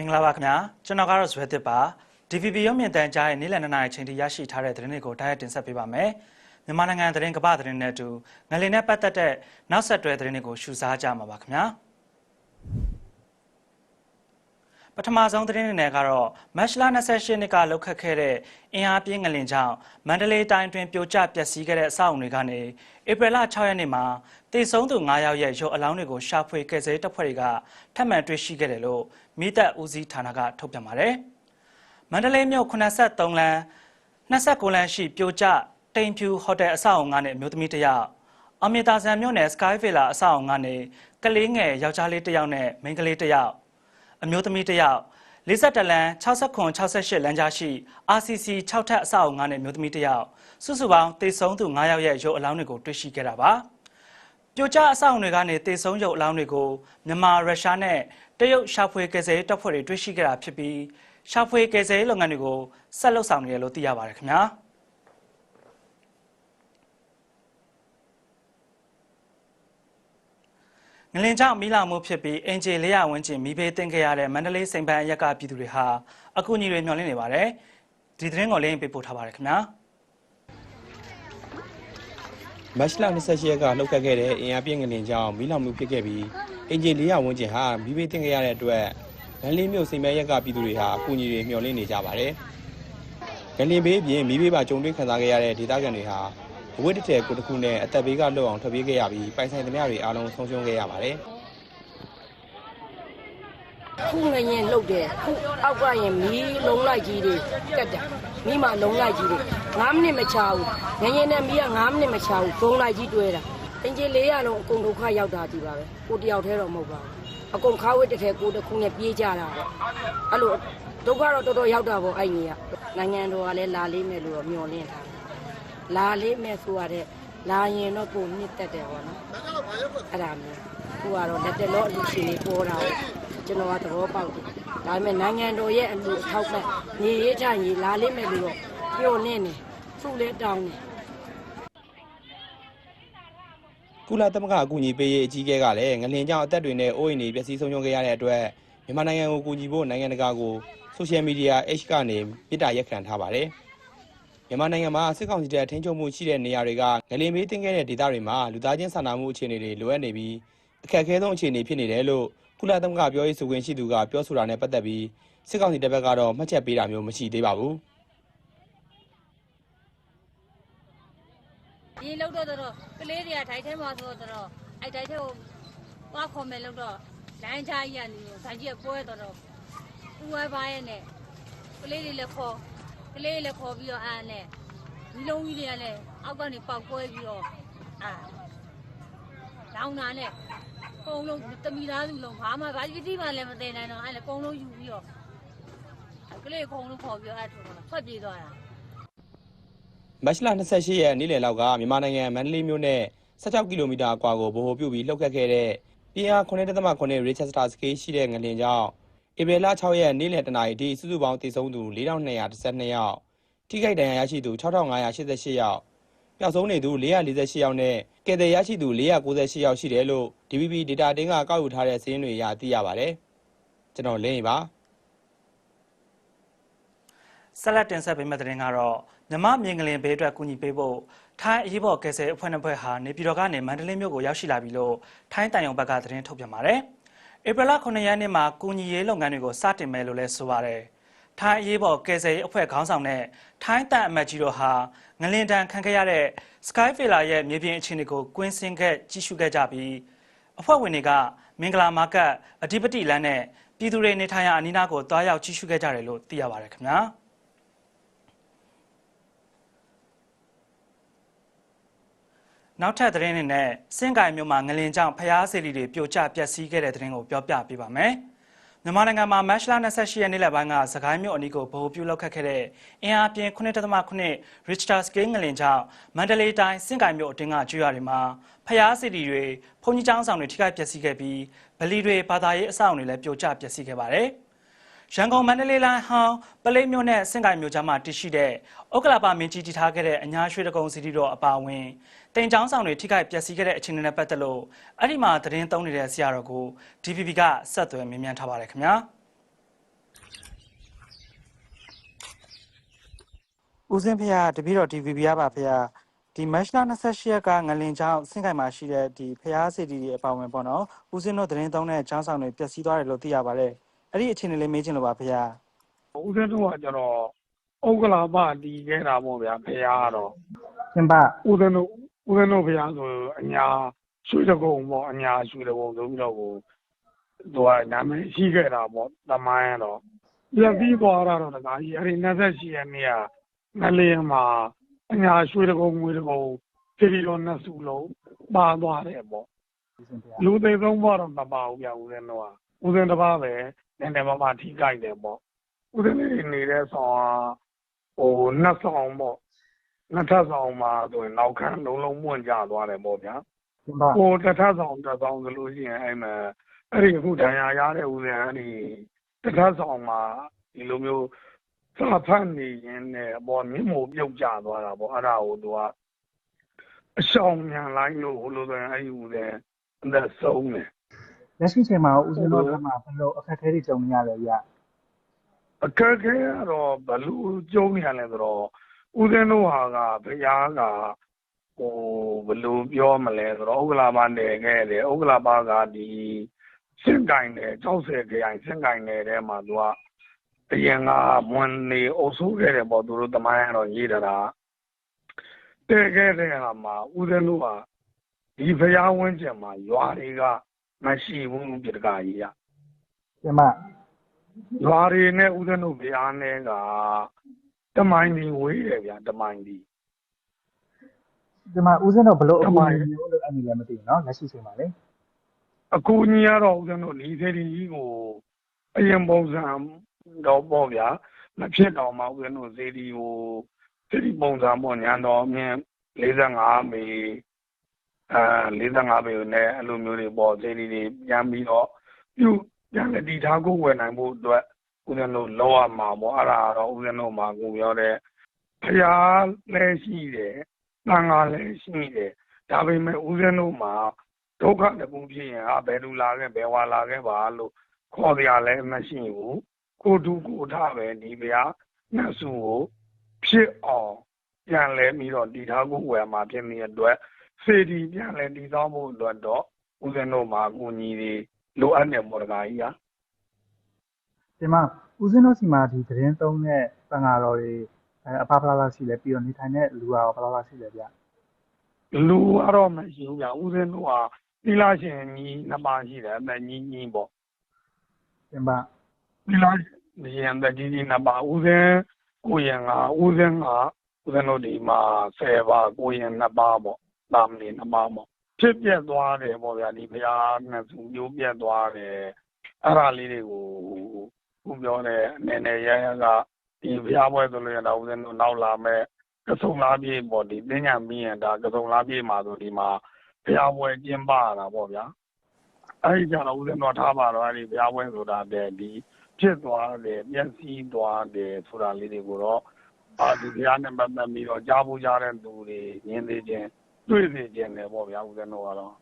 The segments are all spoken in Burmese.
မင်္ဂလာပါခင်ဗျာကျွန်တော်ကတော့ဇွဲတစ်ပါ DVB ရုပ်မြင်သံကြားရဲ့နေ့လည်နှစ်နာရီချိန်ထိရရှိထားတဲ့သတင်းတွေကိုတိုက်ရိုက်တင်ဆက်ပေးပါမယ်မြန်မာနိုင်ငံသတင်းကမ္ဘာသတင်းနဲ့အတူငလင်နဲ့ပတ်သက်တဲ့နောက်ဆက်တွဲသတင်းတွေကိုရှုစားကြမှာပါခင်ဗျာပထမဆုံးသတင်းအနေနဲ့ကတော့မတ်လ28နှစ်ကလှုပ်ခတ်ခဲ့တဲ့အင်အားပြင်းငလင်ကြောင့်မန္တလေးတိုင်းတွင်ပြိုကျပျက်စီးခဲ့တဲ့အဆောက်အုံတွေကနေဧပြီလ6ရက်နေ့မှာ တည်ဆုံးသူ9ယောက်ရဲ့ရုပ်အလောင်းတွေကိုရှာဖွေကယ်ဆယ်ရေးတပ်ဖွဲ့တွေကထပ်မံတွေ့ရှိခဲ့တယ်လို့မိသက်ဦးစီးဌာနကထုတ်ပြန်ပါတယ်။မန္တလေးမြို့83လမ်း29လမ်းရှိပြိုကျတိမ်ဖြူဟိုတယ်အဆောက်အုံကနေအမျိုးသမီးတစ်ယောက်အမီတာဆန်မြို့နယ် Sky Villa အဆောက်အုံကနေကလေးငယ်ယောက်ျားလေးတစ်ယောက်နဲ့မိန်းကလေးတစ်ယောက်အမျိုးသမီးတစ်ယောက်52လမ်း69 68လမ်းကြားရှိ RCC 6ထပ်အဆောက်အုံကနေမျိုးသမီးတစ်ယောက်စုစုပေါင်းတေဆုံးသူ9ယောက်ရဲ့ရုပ်အလောင်းတွေကိုတွေ့ရှိခဲ့တာပါ ပြိုကျအဆောက်အုံတွေကနေတေဆုံးရုပ်အလောင်းတွေကိုမြန်မာရုရှားနဲ့တရုတ်ရှာဖွေကယ်ဆယ်ရေးတပ်ဖွဲ့တွေတွေ့ရှိခဲ့တာဖြစ်ပြီးရှာဖွေကယ်ဆယ်ရေးလုပ်ငန်းတွေကိုဆက်လုပ်ဆောင်နေတယ်လို့သိရပါတယ်ခင်ဗျာငလင်ကြောင့်မိလောင်မှုဖြစ်ပြီးအင်ဂျီ400ဝန်းကျင်မိဘေးတင်ခဲ့ရတဲ့မန္တလေးစိန်ပန်းအရက်ကပြည်သူတွေဟာအကူအညီတွေမျှော်လင့်နေပါတယ်ဒီသတင်းကိုလည်းပေးပို့ထားပါတယ်ခင်ဗျာ မတ်လ28ရက်ကလှုပ်ခတ်ခဲ့တဲ့အင်အားပြင်းငလင်ကြောင့်မီးလောင်မှုဖြစ်ခဲ့ပြီးအင်ဂျင်400ဝန်းကျင်ဟာမီးဘေးတင်ခဲ့ရတဲ့အတွက်မန္တလေးမြို့စိန်မဲရက်ကပြည်သူတွေဟာအကူအညီတွေမျှော်လင့်နေကြပါတယ်။ငလင်ဘေးအပြင်မီးဘေးပါကြုံတွေ့ခံစားခဲ့ရတဲ့ဒေသခံတွေဟာအဝတ်တစ်ထည်ကိုတစ်ခုနဲ့အသက်ဘေးကလွတ်အောင်ထွက်ပြေးခဲ့ရပြီးပိုင်ဆိုင်သမျှတွေအားလုံးဆုံးရှုံးခဲ့ရပါတယ်။ခုငရင်လှုပ်တယ်ခုအောက်ကရင်မီးလုံးလိုက်ကြီးတွေကတ်တယ်မီးမလုံးလိုက်ကြီးတွေ 9မိနစ်မချဘူးငရင်နဲ့မီးက9မိနစ်မချဘူးဘုံလိုက်ကြီးတွဲတာအင်ဂျင်400လုံးအကုန်ဒုက္ခရောက်တာကြည့်ပါပဲကိုတယောက်တည်းတော့မဟုတ်ပါဘူးအကုန်ခါဝစ်တစ်ထည်ကိုတစ်ခုနဲ့ပြေးကြတာပေါ့အဲ့လိုဒုက္ခတော့တော်တော်ရောက်တာပေါ့အဲ့ကြီးကနိုင်ငံတော်ကလည်းလာလေးမဲ့လို့တော့မျှော်လင့်ထားတယ်လာလေးမဲ့ဆိုရတဲ့လာရင်တော့ပုံနှစ်တက်တယ်ပေါ့နော်အဲ့ဒါမျိုးခုကတော့လက်တလောအလူရှင်လေးပေါ်တာပေါ့ကျွန်တော်ကသဘောပေါက်တယ်။ဒါပေမဲ့နိုင်ငံတော်ရဲ့အမှုအထောက်မဲ့ညီရေးချညီလာလိမ့်မယ်လို့တော့ ပြောနေနေသူ့လဲတောင်းနေကုလသမဂ္ဂအကူအညီပေးရေးအကြီးအကဲကလည်းငလင်ကြောင့်အသက်တွေနဲ့အိုးအိမ်တွေပျက်စီးဆုံးရှုံးခဲ့ရတဲ့အတွက်မြန်မာနိုင်ငံကိုကူညီဖို့နိုင်ငံတကာကိုဆိုရှယ်မီဒီယာ H ကနေမေတ္တာရက်ခံထားပါတယ်။မြန်မာနိုင်ငံမှာစစ်ကောင်စီတပ်ထိန်းချုပ်မှုရှိတဲ့နေရာတွေကငလင်ဘေးတင်ခဲ့တဲ့ဒေသတွေမှာလူသားချင်းစာနာမှုအခြေအနေတွေလိုအပ်နေပြီးအခက်အခဲဆုံးအခြေအနေဖြစ်နေတယ်လို့ကုလသမဂ္ဂပြောရေးဆိုခွင့်ရှိသူကပြောဆိုတာနဲ့ပတ်သက်ပြီးစစ်ကောင်စီတပ်ဘက်ကတော့မှတ်ချက်ပေးတာမျိုးမရှိသေးပါဘူး။ ဒီလောက်တော့တော့ကလေးတွေကထိုက်ထဲမှာဆိုတော့အဲ့ထိုက်ထဲကိုသွားခေါ်မယ်လို့တော့လိုင်းချကြီးကနေဇာကြီးကပွဲတော့တော့ဥဝဲပါရဲ့နဲ့ကလေးတွေလည်းခေါ်ကလေးတွေလည်းခေါ်ပြီးတော့အားနဲ့ဒီလုံးကြီးတွေကလည်းအောက်ကနေပေါက်ကွဲပြီးတော့အာလောင်တာနဲ့ကုန်းလုံးတမီသားစုလုံးဘာမှဘာကြီးတိမှလည်းမသိနိုင်တော့အဲ့လေကုန်းလုံးယူပြီးတော့ကလေးကုန်းလုံးခေါ်ပြီးတော့အဲ့ထိုးတော့ဖက်ပြေးသွားတာ မတ်လ28ရက်နေ့လယ်လောက်ကမြန်မာနိုင်ငံမန္တလေးမြို့နဲ့16ကီလိုမီတာအကွာကိုဗဟိုပြုပြီးလှုပ်ခတ်ခဲ့တဲ့ပြင်းအား9.9 Richester scale ရှိတဲ့ငလင်ကြောင့်ဧပြီလ6ရက်နေ့လယ်တနာရီထိစုစုပေါင်းတည်ဆုံးသူ4212ယောက်ထိခိုက်ဒဏ်ရာရရှိသူ6588ယောက်ပျောက်ဆုံးနေသူ448ယောက်နဲ့ကယ်တယ်ရရှိသူ498ယောက်ရှိတယ်လို့ DVB data တင်းကကောက်ယူထားတဲ့စာရင်းတွေအရသိရပါတယ်ကျွန်တော်လင်းရီပါဆက်လက်တင်ဆက်ပေးမယ့်သတင်းကတော့ မြမမြင်ကလင်ဘေးအတွက်ကူညီပေးဖို့ထိုင်းအရေးပေါ်ကယ်ဆယ်အဖွဲ့နှစ်ဖွဲ့ဟာနေပြည်တော်ကနေမန္တလေးမြို့ကိုရောက်ရှိလာပြီလို့ထိုင်းတန်ယုံဘက်ကသတင်းထုတ်ပြန်ပါတယ်။ဧပြီလ9ရက်နေ့မှာကူညီရေးလုပ်ငန်းတွေကိုစတင်မယ်လို့လည်းဆိုပါတယ်။ထိုင်းအရေးပေါ်ကယ်ဆယ်ရေးအဖွဲ့ခေါင်းဆောင်နဲ့ထိုင်းတန်အမတ်ကြီးတို့ဟာငလင်တန်ခံခဲ့ရတဲ့ Sky Villa ရဲ့မြေပြင်အခြေအနေကိုကွင်းဆင်းခဲ့ကြည့်ရှုခဲ့ကြပြီးအဖွဲ့ဝင်တွေကမင်္ဂလာမာကတ်အဓိပတိလမ်းနဲ့ပြည်သူတွေနေထိုင်ရာအနီးနားကိုတွားရောက်ကြည့်ရှုခဲ့ကြတယ်လို့သိရပါတယ်ခင်ဗျာ။ နောက်ထပ်သတင်းတွေနဲ့စင်ကိုင်မြို့မှာငလင်ကြောင့်ဖျားစေလီတွေပြိုကျပျက်စီးခဲ့တဲ့သတင်းကိုပြောပြပေးပါမယ်။မြန်မာနိုင်ငံမှာမတ်လ28ရက်နေ့လယ်ပိုင်းကစကိုင်းမြို့အနီးကိုဗဟိုပြုလုပ်ခတ်ခဲ့တဲ့အင်အားပြင်း9.9 Richter scale ငလင်ကြောင့်မန္တလေးတိုင်းစင်ကိုင်မြို့အတွင်းကကျွော်တွေမှာဖျားစေလီတွေဘုံကြီးကျောင်းဆောင်တွေထိခိုက်ပျက်စီးခဲ့ပြီးဗလီတွေဘာသာရေးအဆောက်အအုံတွေလည်းပြိုကျပျက်စီးခဲ့ပါတယ်။ရန်ကုန်မန္တလေးလမ်းဟောင်းပလိတ်မြို့နဲ့စင်ကိုင်မြို့ကြားမှာတည်ရှိတဲ့ဥက္ကလာပမင်းကြီးတည်ထားခဲ့တဲ့အညာရွှေတကုံစီတီတော်အပါအဝင် တင်ချောင်းဆောင်တွေထိခိုက်ပျက်စီးခဲ့တဲ့အခြေအနေနဲ့ပတ်သက်လို့အဲ့ဒီမှာသတင်းသုံးနေတဲ့ဆရာတော်ကို DPP ကဆက်သွယ်မေးမြန်းထားပါတယ်ခင်ဗျာဦးစင်းဖေရတပည့်တော် DPP ရပါဖေရဒီမတ်လ28ရက်ကငလင်ချောင်းဆင့်ကိုင်မှာရှိတဲ့ဒီဖျားစီတီတွေအပါအဝင်ပေါ့နော်ဦးစင်းတို့သတင်းသုံးတဲ့ချောင်းဆောင်တွေပျက်စီးသွားတယ်လို့သိရပါတယ်အဲ့ဒီအခြေအနေလေးမေးချင်လို့ပါဖေရဦးစင်းတို့ကကျွန်တော်ဥက္ကလာပတီးခဲ့တာပေါ့ဗျာဖေရတော့ရှင်ပါဦးစင်းတို့ ဦးဇင်းတို့ဖះဆိုအညာရွှေတကုံပေါ့အညာရွှေတကုံဆိုပြီးတော့ကိုသူကနာမည်ရှိခဲ့တာပေါ့တမိုင်းကတော့ပြန်ပြီးသွားတာတော့တခါကြီးအဲ့ဒီ28ရက်နေ့ကငလျင်မှာအညာရွှေတကုံငွေတကုံပြည်ပြီးတော့နှစ်စုလုံးပါသွားတယ်ပေါ့လူသေးဆုံးဘောတော့မပါဘူးဗျဦးဇင်းတို့ကဦးဇင်းတစ်ပါးပဲနည်းနည်းပါးပါးထိကြိုက်တယ်ပေါ့ဦးဇင်းလေးနေတဲ့ဆောင်ကဟိုနှစ်ဆောင်ပေါ့ နှစ်ထပ်ဆောင်မှာဆိုရင်နောက်ခန်းလုံးလုံးပွင့်ကြသွားတယ်ပေါ့ဗျာရှင်ပါဟိုတစ်ထပ်ဆောင်တစ်ဆောင်ဆိုလို့ရှိရင်အဲ့မှာအဲ့ဒီအခုဒဏ်ရာရတဲ့ဦးဇင်းအဲ့ဒီတစ်ထပ်ဆောင်မှာဒီလိုမျိုးစာဖတ်နေရင်လည်းပေါ့မြင့်မို့ပြုတ်ကြသွားတာပေါ့အဲ့ဒါကိုသူကအရှောင်မြန်လိုက်လို့ဟိုလိုဆိုရင်အဲ့ဒီဦးဇင်းအသက်ဆုံးတယ်လက်ရှိချိန်မှာဦးဇင်းတို့ဘက်မှာဘယ်လိုအခက်အခဲတွေကြုံနေရလဲဗျအခက်အခဲကတော့ဘလူးကျုံနေရလဲဆိုတော့ ဦးဇင်းတို့ဟာကဘုရားကဟိုဘလူးပြောမလဲဆိုတော့ဥက္ကလာပါနေခဲ့တယ်ဥက္ကလာပါကဒီစင်ကိုင်တယ်ကြောက်စဲခရိုင်စင်ကိုင်တယ်ထဲမှာသူကအရင်ကမွန်နေအုပ်စိုးခဲ့တယ်ပေါ့သူတို့တမိုင်းကတော့ရေးတာတာတဲ့ခဲ့တဲ့ဟာမှာဦးဇင်းတို့ကဒီဘုရားဝင်းကျင်မှာရွာတွေကမရှိဘူးပြတကာကြီးကရှင်မရွာတွေနဲ့ဦးဇင်းတို့ဘုရားနဲ့က တမိုင်းဒီဝေးတယ်ဗျာတမိုင်းဒီ ဒီမှာဦးဇင်းတို့ဘယ်လိုအ တ ကူ မို အ င်း ညီမျိုးလို့အဲ့ဒီလည်းမသိဘူးเนาะလက်ရှိချိန်မှာလေ အကူကြီးကတော့ဦးဇင်းတို့ဒီစေတီကြီးကိုအရင်ပုံစံတော့ပေါ့ဗျာမဖြစ်တော့မှဦးဇင်းတို့စေတီကိုစေတီပုံစံပေါ့ညာတော်အမြင်45မေအဲ45ပေနဲ့အဲ့လိုမျိုးတွေပေါ့စေတီတွေပြန်ပြီးတော့ပြုပြန်လက်တီထားကိုဝယ်နိုင်ဖို့အတွက် ဦးဇင်းတို့လောရမှာပေါ့အဲ့ဒါကတော့ဦးဇင်းတို့မှာကိုပြောတဲ့ဖျားလည်းရှိတယ်။တန်ခါလည်းရှိတယ်။ဒါပေမဲ့ဦးဇင်းတို့မှာဒုက္ခတစ်ခုဖြစ်ရင်ဟာဘယ်လူလာခဲ့ဘယ်ဝါလာခဲ့ပါလို့ခေါ်ကြရလည်းမရှိဘူး။ကိုတူကိုထပဲဒီဗျာနှဆုကိုဖြစ်အောင်ပြန်လဲပြီးတော့တည်ထားဖို့ဝယ်မှာဖြစ်နေတဲ့အတွက်စေတီပြန်လဲတည်သောဖို့အတွက်တော့ဦးဇင်းတို့မှာအကူအညီတွေလိုအပ်နေပေါ်တကားကြီးဟာ ဒီမှာဦးဇင်းတို့စီမှာဒီသတင်းသုံးတဲ့ပန်ဃာတော်တွေအဲအဖဖလားလားရှိလဲပြီးတော့နေထိုင်တဲ့လူရောဘယ်လောက်လောက်ရှိလဲဗျလူကတော့မရှိဘူးဗျာဦးဇင်းတို့ကသီလရှင်ကြီးနှစ်ပါးရှိတယ်အသက်ကြီးကြီးပေါ့ရှင်မသီလရှင်အသက်ကြီးကြီးနှစ်ပါးဦးဇင်းကိုရင်ကဦးဇင်းကဦးဇင်းတို့ဒီမှာ10ပါးကိုရင်နှစ်ပါးပေါ့တာမဏေနှစ်ပါးပေါ့ဖြစ်ပြက်သွားတယ်ပေါ့ဗျာဒီဘုရားနဲ့သူမျိုးပြက်သွားတယ်အဲ့ဒါလေးတွေကို ခုပြောတဲ့အနေနဲ့ရရကဒီဘုရားပွဲဆိုလို့ရတော့ဦးဇင်းတို့နောက်လာမဲ့ကဆုံလားပြေပေါ့ဒီသင်ညာမင်းရတာကဆုံလားပြေမှာဆိုဒီမှာဘုရားပွဲကျင်းပရတာပေါ့ဗျာအဲ့ဒီကြတော့ဦးဇင်းတော်ထားပါတော့အဲ့ဒီဘုရားပွဲဆိုတာတဲ့ဒီဖြစ်သွားတယ်မျက်စိသွားတယ်ဆိုတာလေးတွေကိုတော့အာဒီဘုရားနဲ့ပတ်သက်ပြီးတော့ကြားဖို့ကြားတဲ့သူတွေရင်းသေးခြင်းတွေ့စေခြင်းတယ်ပေါ့ဗျာဦးဇင်းတော်ကတော့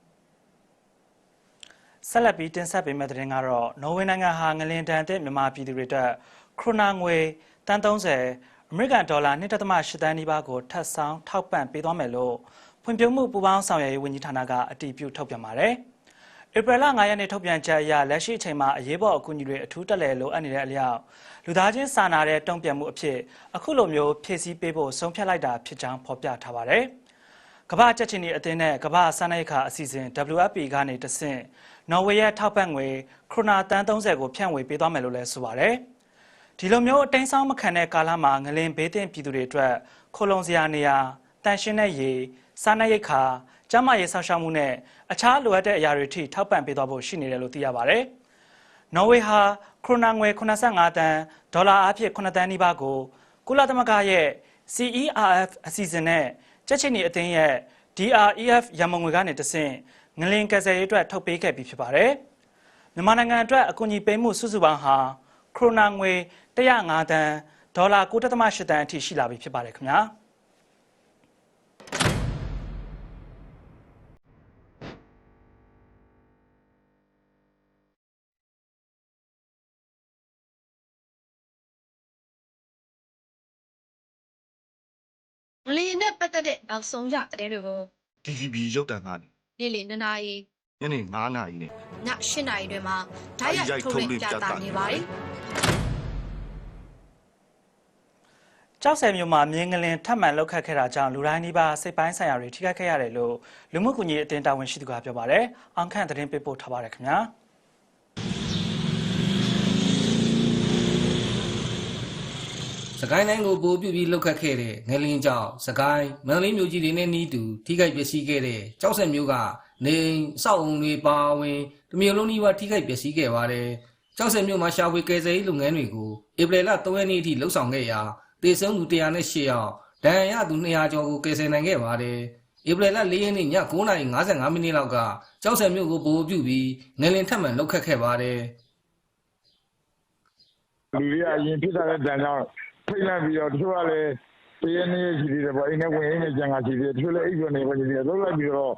ဆက်လက်ပြီးတင်ဆက်ပေးမယ့်သတင်းကတော့နော်ဝေနိုင်ငံဟာငလင်တန်တဲ့မြန်မာပြည်သူတွေအတွက်ခရိုနာငွေတန်30အမေရိကန်ဒေါ်လာ1.8တန်းနီးပါးကိုထပ်ဆောင်ထောက်ပံ့ပေးသွားမယ်လို့ဖွံ့ဖြိုးမှုပူးပေါင်းဆောင်ရွက်ရေးဝန်ကြီးဌာနကအတည်ပြုထုတ်ပြန်ပါတယ်။ဧပြီလ9ရက်နေ့ထုတ်ပြန်ချက်အရလက်ရှိအချိန်မှာအရေးပေါ်အကူအညီတွေအထူးတက်လဲလိုအပ်နေတဲ့အလျောက်လူသားချင်းစာနာတဲ့တုံ့ပြန်မှုအဖြစ်အခုလိုမျိုးဖြည့်ဆည်းပေးဖို့ဆုံးဖြတ်လိုက်တာဖြစ်ကြောင်းဖော်ပြထားပါတယ်။ကမ္ဘာကြက်ချင်ဒီအသင်းနဲ့ကမ္ဘာစားနပ်ရိက္ခာအစီအစဉ် WFP ကနေတဆင့် နော်ဝေရဲ့ထောက်ပံ့ငွေခရိုနာတန်30ကိုဖြန့်ဝေပေးသွားမယ်လို့လည်းဆိုပါတယ်။ဒီလိုမျိုးအတိုင်းဆောင်မခံတဲ့ကာလမှာငလင်ဘေးသင့်ပြည်သူတွေအတွက်ခိုလုံစရာနေရာတန်ရှင်းတဲ့ရေစားနပ်ရိက္ခာကျန်းမာရေးဆောက်ရှောက်မှုနဲ့အခြားလိုအပ်တဲ့အရာတွေထိထောက်ပံ့ပေးသွားဖို့ရှိနေတယ်လို့သိရပါတယ်။နော်ဝေဟာခရိုနာငွေ85တန်းဒေါ်လာအဖြစ်9တန်းနီးပါးကိုကုလသမဂ္ဂရဲ့ CERF အစီအစဉ်နဲ့ကြက်ချင်ဒီအသင်းရဲ့ DREF ရန်မုံငွေကနေတဆင့် ငလင်ကယ်ဆယ်ရေးအတွက်ထုတ်ပေးခဲ့ပြီးဖြစ်ပါတယ်။မြန်မာနိုင်ငံအတွက်အကူအညီပေးမှုစုစုပေါင်းဟာခရိုနာငွေ105တန်းဒေါ်လာ9.8တန်းအထိရှိလာပြီဖြစ်ပါတယ်ခင်ဗျာ။ငလျင်နဲ့ပတ်သက်တဲ့နောက်ဆုံးရတဲ့တွေကို DVB ရုပ်တံကနေ နေ့လည်2နာရီညနေ9နာရီနဲ့ည8နာရီတွေမှာဓာတ်ရိုက်ထုတ်လွှင့်ပြသနေပါတယ်ကြောက်ဆယ်မြို့မှာမြင်းငလင်ထပ်မံလောက်ခတ်ခဲ့တာကြောင့်လူတိုင်းနီးပါးစိတ်ပိုင်းဆိုင်ရာတွေထိခိုက်ခဲ့ရတယ်လို့လူမှုကူညီရေးအသင်းတာဝန်ရှိသူကပြောပါတယ်။အောင်ခန့်သတင်းပေးပို့ထားပါတယ်ခင်ဗျာ။ ကိုင်းတိုင်းကိုပိုးပြုပြီးလှုပ်ခတ်ခဲ့တဲ့ငလင်းကြောင့်စကိုင်းမန္တလေးမြို့ကြီးတွေနဲ့နီးတူထိခိုက်ပျက်စီးခဲ့တဲ့ကြောက်ဆက်မျိုးကနေအိမ်အဆောက်အုံတွေပါဝင်တမျိုးလုံးနီးပါးထိခိုက်ပျက်စီးခဲ့ပါတယ်။ကြောက်ဆက်မျိုးမှာရှာဖွေကယ်ဆယ်ရေးလုပ်ငန်းတွေကိုဧပြီလ3ရက်နေ့အထိလှုပ်ဆောင်ခဲ့ရာတေဆုံးသူ108ယောက်ဒဏ်ရာရသူ200ကျော်ကိုကယ်ဆယ်နိုင်ခဲ့ပါတယ်။ဧပြီလ4ရက်နေ့ည9:55မိနစ်လောက်ကကြောက်ဆက်မျိုးကိုပိုးပြုပြီးငလင်းထပ်မံလှုပ်ခတ်ခဲ့ပါတယ်။လူတွေကအရင်ဖြစ်တာတဲ့တန်ကြောင့် ဖိတ်လိုက်ပြီးတော့တချို့ကလည်းတရနေ့ရှိသေးတယ်ပေါ့အိမ်နဲ့ဝင်အိမ်နဲ့ကြံကရှိသေးတယ်တချို့လည်းအိပ်ကျော်နေပေါ့ရှိသေးတယ်လှုပ်လိုက်ပြီးတော့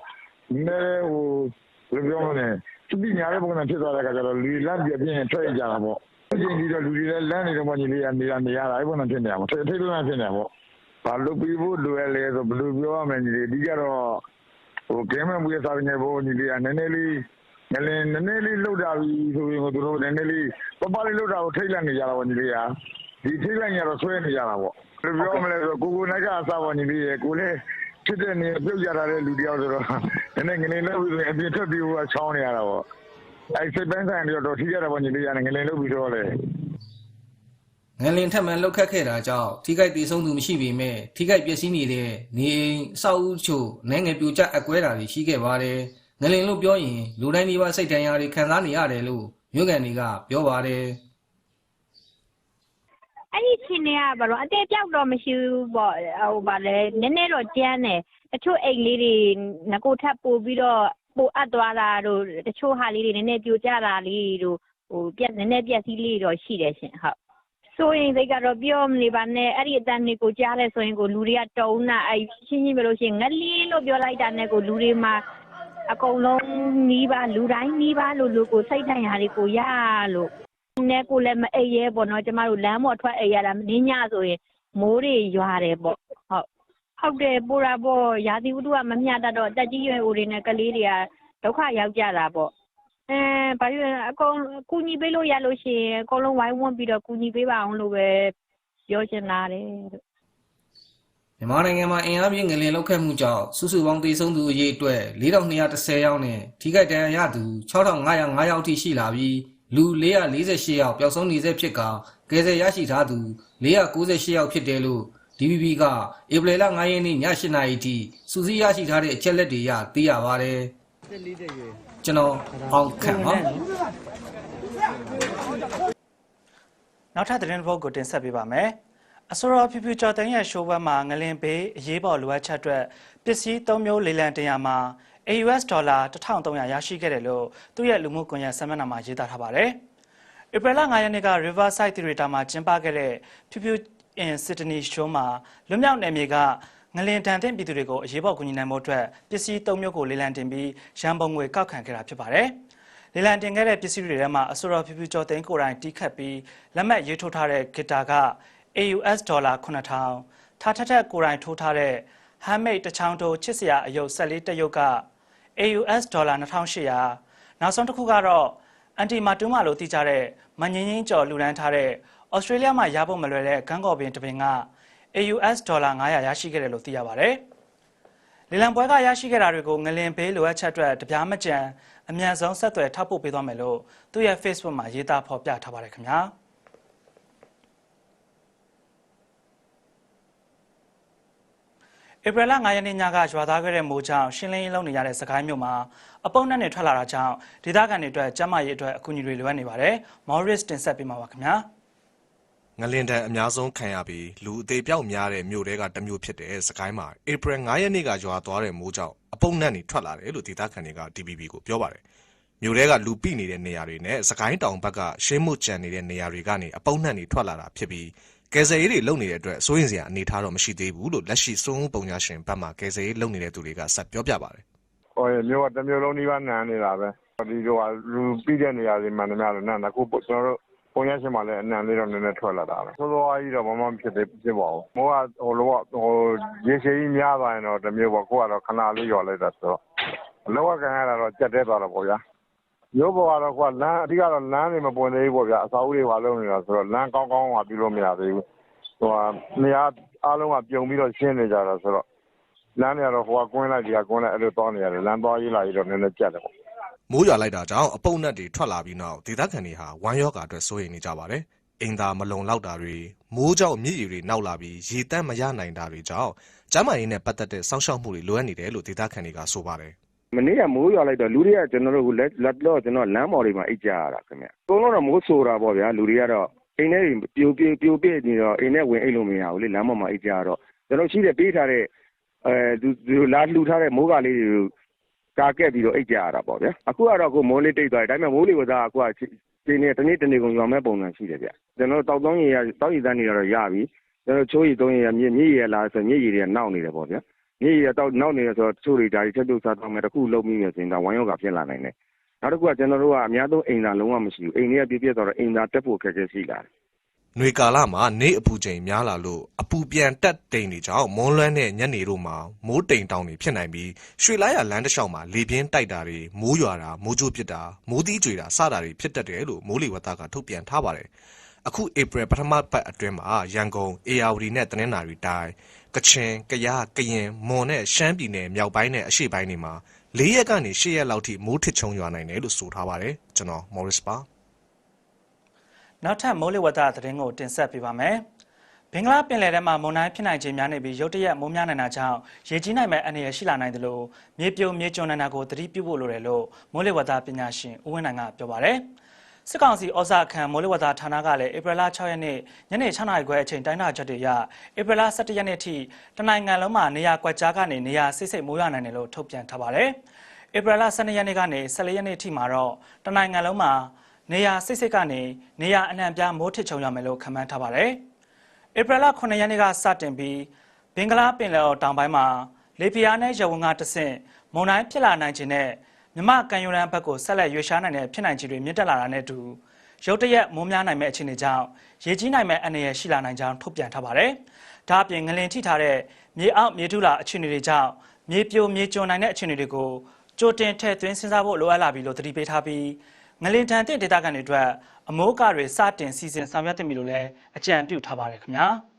နည်းနည်းဟိုဘယ်လိုပြောမလဲသူပြညာတဲ့ပုံစံဖြစ်သွားတဲ့အခါကျတော့လူတွေလမ်းပြပြင်းထွက်ကြတာပေါ့အချင်းကြီးတော့လူတွေလည်းလမ်းနေတော့ပေါ့ညီလေးကနေရနေရတာအဲ့ပုံစံဖြစ်နေတာပေါ့ထိထိလုံးဖြစ်နေတာပေါ့ဘာလို့ပြီးဖို့လိုရလဲဆိုဘယ်လိုပြောရမလဲညီလေးအဓိကတော့ဟိုဂိမ်းမန်ဘူးရဲ့စာပင်ရဲ့ဘိုးညီလေးကနည်းနည်းလေးငလင်းနည်းနည်းလေးလှုပ်တာပြီးဆိုရင်တို့နည်းနည်းလေးပပလေးလှုပ်တာကိုထိတ်လန့်နေကြတာပေါ့ညီလေးက ဒီထိတ်လိုက်ရတော့ဆွဲနေကြတာပေါ့ဘယ်လိုပြောမလဲဆိုကိုကိုနိုင်ကအစားပေါ်နေပြီးရကိုလည်းဖြစ်တဲ့နေပြုတ်ကြတာတဲ့လူတယောက်ဆိုတော့နည်းနည်းငလင်လို့ဆိုရင်အပြင်ထွက်ပြီးဟိုကချောင်းနေရတာပေါ့အဲစိတ်ပန်းဆိုင်တွေတော့ထိကြတာပေါ့ညီလေးရတယ်ငလင်လို့ပြီးတော့လေငလင်ထက်မှန်လှုပ်ခတ်ခဲ့တာကြောင့်ထိခိုက်ဒေဆုံးသူမရှိပေမဲ့ထိခိုက်ပျက်စီးနေတဲ့နေအိမ်အဆောက်အဦချို့နိုင်ငံပြိုကျအကွဲတာတွေရှိခဲ့ပါတယ်။ငလင်လို့ပြောရင်လူတိုင်းဒီပါစိတ်တန်ရာတွေခံစားနေရတယ်လို့မြို့ကန်တွေကပြောပါတယ် အဲ့ဒီချင်းတွေကဘာလို့အတဲပြောက်တော့မရှိဘူးပေါ့ဟိုဗာလဲနည်းနည်းတော့ကြမ်းတယ်တချို့အိမ်လေးတွေငကိုထပ်ပို့ပြီးတော့ပို့အပ်သွားတာတို့တချို့ဟာလေးတွေနည်းနည်းပြိုကျတာလေးတို့ဟိုပြက်နည်းနည်းပြက်စီးလေးတော့ရှိတယ်ရှင်ဟုတ်ဆိုရင်စိတ်ကတော့ပြောမနေပါနဲ့အဲ့ဒီအတန်တွေကိုကြားလဲဆိုရင်ကိုလူတွေကတုံးတာအဲ့ချင်းချင်းပဲလို့ရှိရင်ငလီလို့ပြောလိုက်တာနဲ့ကိုလူတွေမှာအကုန်လုံးနီးပါလူတိုင်းနီးပါလို့လို့ကိုစိတ်တိုင်းဟာတွေကိုရလို့ နဲ့ကိုလည်းမအိပ်ရဲပေါ့နော်ကျမတို့လမ်းပေါ်ထွက်အိပ်ရတာမင်းညဆိုရင်မိုးတွေရွာတယ်ပေါ့ဟုတ်ဟုတ်တယ်ပူတာပေါ့ရာသီဥတုကမမျှတတော့တက်ကြီးရွယ်ဦးတွေနဲ့ကလေးတွေကဒုက္ခရောက်ကြတာပေါ့အဲဘာလို့လဲအကုန်ကူညီပေးလို့ရလို့ရှိရင်အကုန်လုံးဝိုင်းဝန်းပြီးတော့ကူညီပေးပါအောင်လို့ပဲပြောချင်တာတယ်လို့။မြန်မာနိုင်ငံမှာအင်အားပြင်းငလင်လှုပ်ခတ်မှုကြောင့်စုစုပေါင်းဒေဆုံးသူအရေအတွက်4210ယောက်နဲ့ထိခိုက်ဒဏ်ရာရသူ6505ယောက်ထိရှိလာပြီး လူ448ယောက်ပျောက်ဆုံးနေဆဲဖြစ်ကကယ်ဆယ်ရရှိထားသူ498ယောက်ဖြစ်တယ်လို့ DBB ကဧပြီလ9ရက်နေ့ည8:00နာရီထိစူးစီးရရှိထားတဲ့အချက်လက်တွေရသိရပါတယ်။ကျွန်တော်အောင်ခန့်ပါနောက်ထပ်သတင်းတစ်ပုဒ်ကိုတင်ဆက်ပေးပါမယ်။အစောရဖြူဖြူကျော်တန်းရဲ့ရှိုးပွဲမှာငလင်ဘေးအရေးပေါ်လိုအပ်ချက်အတွက်ပစ္စည်း၃မျိုးလေလံတင်ရမှာ AUS ဒေါ်လာ1300ရရှိခဲ့တယ်လို့သူ့ရဲ့လူမှုကွန်ရက်ဆမ်းမနာမှာရေးသားထားပါတယ်။ဧပြီလ9ရက်နေ့က Riverside Theater မှာကျင်းပခဲ့တဲ့ဖြူဖြူ in Sydney show မှာလွတ်မြောက်နယ်မြေကငလင်တန်တဲ့ပြည်သူတွေကိုအရေးပေါ်ကူညီနိုင်မှုအတွက်ပစ္စည်း၃မျိုးကိုလေလံတင်ပြီးရန်ပုံငွေကောက်ခံခဲ့တာဖြစ်ပါတယ်။လေလံတင်ခဲ့တဲ့ပစ္စည်းတွေထဲမှာအစိုးရဖြူဖြူကျော်သိန်းကိုယ်တိုင်တီးခတ်ပြီးလက်မှတ်ရေးထိုးထားတဲ့ဂီတာက AUS ဒေါ်လာ9000ထားထက်ထက်ကိုယ်တိုင်ထိုးထားတဲ့ handmade တချောင်းတိုးချစ်စရာအယုတ်14တရုတ်က AUS ဒေါ်လာ2800နောက်ဆုံးတစ်ခုကတော့အန်တီမာတူးမာလို့တည်ကြတဲ့မငင်းငင်းကျော်လူဒန်းထားတဲ့ဩစတြေးလျမှာရဖို့မလွယ်တဲ့ဂန်းကော်ပင်တစ်ပင်က AUS ဒေါ်လာ900ရရှိခဲ့တယ်လို့သိရပါတယ်။လေလံပွဲကရရှိခဲ့တာတွေကိုငလင်ဘေးလိုအပ်ချက်အတွက်တပြားမကြံအမြန်ဆုံးဆက်သွယ်ထောက်ပို့ပေးသွားမယ်လို့သူ့ရဲ့ Facebook မှာရေးသားဖော်ပြထားပါတယ်ခင်ဗျာ ဧပြီလ9ရက်နေ့ညကရွာသားခဲ့တဲ့မိုးကြောင့်ရှင်းလင်းရေးလုပ်နေရတဲ့စကိုင်းမြို့မှာအပုံနဲ့နေထွက်လာတာကြောင့်ဒေသခံတွေအတွက်ကျန်းမာရေးအတွက်အကူအညီတွေလိုအပ်နေပါတယ်။ Morris တင်ဆက်ပေးမှာပါခင်ဗျာ။ငလင်တန်အများဆုံးခံရပြီးလူအသေးပြောက်များတဲ့မြို့တွေကတစ်မြို့ဖြစ်တဲ့စကိုင်းမှာဧပြီ9ရက်နေ့ကရွာသွားတဲ့မိုးကြောင့်အပုံနဲ့နေထွက်လာတယ်လို့ဒေသခံတွေက DBB ကိုပြောပါတယ်။မြို့တွေကလူပိနေတဲ့နေရာတွေနဲ့စကိုင်းတောင်ဘက်ကရှင်းမှုကြံနေတဲ့နေရာတွေကနေအပုံနဲ့နေထွက်လာတာဖြစ်ပြီး ကယ်ဆယ်ရေးတွေလုပ်နေတဲ့အတွက်စိုးရင်စရာအနေထားတော့မရှိသေးဘူးလို့လက်ရှိစိုးဦးပုံညာရှင်ဘက်မှကယ်ဆယ်ရေးလုပ်နေတဲ့သူတွေကဆက်ပြောပြပါတယ်ဟိုမြို့ကတစ်မျိုးလုံးဒီပါနန်းနေတာပဲဒီတော့လူပြီးတဲ့နေရာတွေမှန်တယ်များလို့နာခုကျွန်တော်တို့ပုံရရှင်မှလည်းအနံလေးတော့နည်းနည်းထွက်လာတာပဲစောစောကြီးတော့မမဖြစ်သေးဖြစ်ပါဘူးမိုးကဟိုလိုပေါ့ဟိုရေရှည်ကြီးများသွားရင်တော့တစ်မျိုးပေါ့ကိုကတော့ခဏလေးရော်လိုက်တာဆိုတော့အလောကကန်ရတာတော့ကြက်တဲသွားတော့ပေါ့ဗျာ မျိုးပေါ်ကတော့ကွာလမ်းအဓိကတော့ လမ်းတွေ မပွင့်သေးဘူးပေါ့ဗျာအစာအုပ်တွေပါလုံးနေတာဆိုတော့ လမ်းကောင်းကောင်းကပြီးလို့မရသေးဘူးဟိုကနေရာအားလုံးက ပြုံပြီးတော့ ရှင်းနေကြတာဆိုတော့ လမ်းတွေကတော့ ဟိုကကွင်းလိုက် ဒီကကွင်းလိုက် အဲ့လိုသွားနေရတယ် လမ်းသွားရေးလာရေးတော့ နည်းနည်းကြက်တယ်ပေါ့ မိုးရွာလိုက်တာကြောင့် အပုပ်နက်တွေ ထွက်လာပြီးနောက် ဒေသခံတွေဟာ ဝမ်းရောဂါအတွက် စိုးရိမ်နေကြပါတယ်။အိမ်သာမလုံလောက်တာတွေ မိုးကြောင့် မြစ်ရီတွေနောက်လာပြီး ရေတန့်မရနိုင်တာတွေကြောင့် ကျန်းမာရေးနဲ့ ပတ်သက်တဲ့ စောင့်ရှောက်မှုတွေ လိုအပ်နေတယ်လို့ ဒေသခံတွေက ဆိုပါတယ်။ မနေ့ကမိုးရွာလိုက်တော့လူတွေကကျွန်တော်တို့လက်လက်တော့ကျွန်တော်လမ်းပေါ်တွေမှာအိတ်ကြရတာခင်ဗျအကုန်လုံးတော့မိုးဆိုတာပေါ့ဗျာလူတွေကတော့အိမ်ထဲပြိုပြိုပြိုပြစ်နေတော့အိမ်ထဲဝင်အိတ်လို့မရဘူးလေလမ်းပေါ်မှာအိတ်ကြရတော့ကျွန်တော်ရှိတဲ့ပေးထားတဲ့အဲသူသူလာလှူထားတဲ့မိုးကလေးတွေကိုကာကက်ပြီးတော့အိတ်ကြရတာပေါ့ဗျာအခုကတော့ကိုမိုးလေးတိတ်သွားတယ်ဒါပေမဲ့မိုးလေးကသာအခုကဒီနေ့တနေ့တနေ့ကုန်ရွာမဲ့ပုံစံရှိတယ်ဗျကျွန်တော်တောက်သုံးရရတောက်ရည်တန်းနေတော့ရပြီကျွန်တော်ချိုးရည်သုံးရရမြင့်မြင့်ရလာဆိုမြင့်ရည်တွေကနောက်နေတယ်ပေါ့ဗျာ မြေရတော့နောက်နေရဆိုတော့တချို့တွေဒါတွေချက်ပြုတ်စားတော့မယ်တခုလုံးပြီးနေဆိုရင်ဒါဝမ်းရောဂါဖြစ်လာနိုင်တယ်နောက်တစ်ခုကကျွန်တော်တို့ကအများဆုံးအိမ်သာလုံးဝမရှိဘူးအိမ်တွေကပြည့်ပြည့်တော့အိမ်သာတက်ဖို့ခက်ခဲရှိလာတယ်နွေကာလမှာနေအပူချိန်များလာလို့အပူပြန်တက်တိမ်တွေကြောင့်မွန်းလွန်းတဲ့ညနေတို့မှာမိုးတိမ်တောင်တွေဖြစ်နိုင်ပြီးရွှေလိုက်ရလမ်းတစ်လျှောက်မှာလေပြင်းတိုက်တာတွေမိုးရွာတာမိုးကြိုးပစ်တာမိုးသီးကြွေတာစတာတွေဖြစ်တတ်တယ်လို့မိုးလေဝသကထုတ်ပြန်ထားပါတယ် အခုဧပြီပထမပတ်အတွင်းမှာရန်ကုန်အေယာဝတီနဲ့တနင်္သာရီတိုင်းကချင်ကယားကရင်မွန်နဲ့ရှမ်းပြည်နယ်မြောက်ပိုင်းနဲ့အရှေ့ပိုင်းတွေမှာ၄ရက်ကနေ၈ရက်လောက်ထိမိုးထစ်ချုံရွာနိုင်တယ်လို့ဆိုထားပါတယ်ကျွန်တော် Morris ပါနောက်ထပ်မိုးလေဝသသတင်းကိုတင်ဆက်ပေးပါမယ်။ဘင်္ဂလားပင်လယ်ထဲမှာမုန်တိုင်းဖြစ်နိုင်ခြင်းများနေပြီးရုတ်တရက်မိုးများနိုင်တာကြောင့်ရေကြီးနိုင်မဲ့အနေရရှိလာနိုင်တယ်လို့မြေပြိုမြေကျွန်းနိုင်တာကိုသတိပြုဖို့လိုတယ်လို့မိုးလေဝသပညာရှင်ဦးဝင်းနိုင်ကပြောပါတယ်။ စစ်ကောင်စီဩဇာခံမိုးလေဝသဌာနကလည်းဧပြီလ6ရက်နေ့ညနေ6နာရီခွဲအချိန်တိုင်းတာချက်တွေရဧပြီလ17ရက်နေ့ထိတနိုင်ငံလုံးမှာနေရာကွက်ကြားကနေနေရာစိတ်စိတ်မိုးရွာနိုင်တယ်လို့ထုတ်ပြန်ထားပါတယ်။ဧပြီလ12ရက်နေ့ကနေ14ရက်နေ့ထိမှာတော့တနိုင်ငံလုံးမှာနေရာစိတ်စိတ်ကနေနေရာအနှံ့ပြားမိုးထစ်ချုံရမယ်လို့ခန့်မှန်းထားပါတယ်။ဧပြီလ9ရက်နေ့ကစတင်ပြီးဘင်္ဂလားပင်လယ်အော်တောင်ပိုင်းမှာလေပြင်းနဲ့ရဝန်းကတဆင့်မုန်တိုင်းဖြစ်လာနိုင်ခြင်းနဲ့ မြမကန်ယူရန်ဘက်ကိုဆက်လက်ရွေ့ရှားနိုင်တဲ့ဖြစ်နိုင်ခြေတွေမြင့်တက်လာတာနဲ့အတူရုတ်တရက်မိုးများနိုင်မဲ့အခြေအနေကြောင့်ရေကြီးနိုင်မဲ့အနေရရှိလာနိုင်ကြောင်းထုတ်ပြန်ထားပါတယ်။ဒါအပြင်ငလင်ထိထားတဲ့မြေအောက်မြေထုလာအခြေအနေတွေကြောင့်မြေပြိုမြေကျွံနိုင်တဲ့အခြေအနေတွေကိုကြိုတင်ထည့်သွင်းစဉ်းစားဖို့လိုအပ်လာပြီလို့သတိပေးထားပြီးငလင်တန်တဲ့ဒေသခံတွေအတွက်အမိုးကတွေစတင်စီစဉ်ဆောင်ရွက်တင်ပြီလို့လည်းအကြံပြုထားပါတယ်ခင်ဗျာ။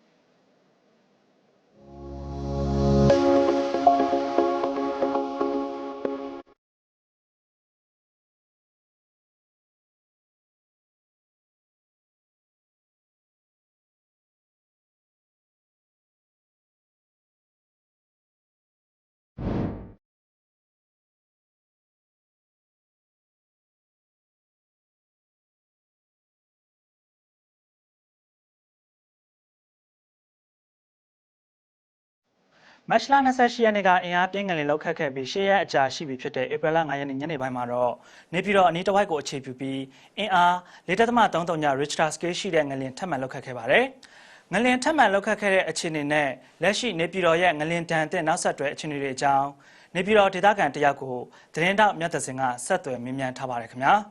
မတ်လ28ရက်နေ့ကအင်အားပြင်းငလင်လောက်ခတ်ခဲ့ပြီး10ရက်အကြာရှိပြီဖြစ်တဲ့ဧပြီလ9ရက်နေ့ညနေပိုင်းမှာတော့နေပြည်တော်အနီးတစ်ဝိုက်ကိုအခြေပြုပြီးအင်အား4.33ည Richter scale ရှိတဲ့ငလင်ထပ်မံလောက်ခတ်ခဲ့ပါတယ်။ငလင်ထပ်မံလောက်ခတ်ခဲ့တဲ့အခြေအနေနဲ့လက်ရှိနေပြည်တော်ရဲ့ငလင်တန်တဲ့နောက်ဆက်တွဲအခြေအနေတွေအကြောင်းနေပြည်တော်ဒေသခံတယောက်ကိုသတင်းတောက်မြတ်သစင်ကဆက်သွယ်မေးမြန်းထားပါတယ်ခင်ဗျာ။